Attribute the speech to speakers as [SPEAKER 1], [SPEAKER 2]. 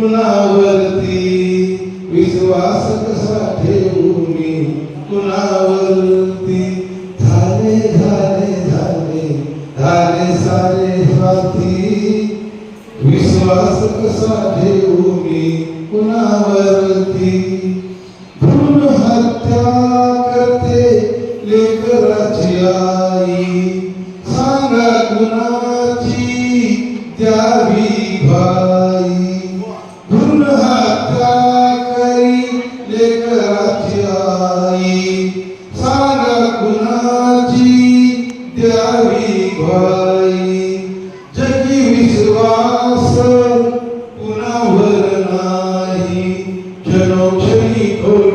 [SPEAKER 1] कुणावरती विश्वास कसा ठेवूनी कुणावरती धारे धारे धारे धारे सारे स्वाती विश्वास कसा ठेवूनी कुणावरती आई। सांगा गुणाची त्यावी विश्वास पुन्हा भर नाही? क्षणोक्षणी खोल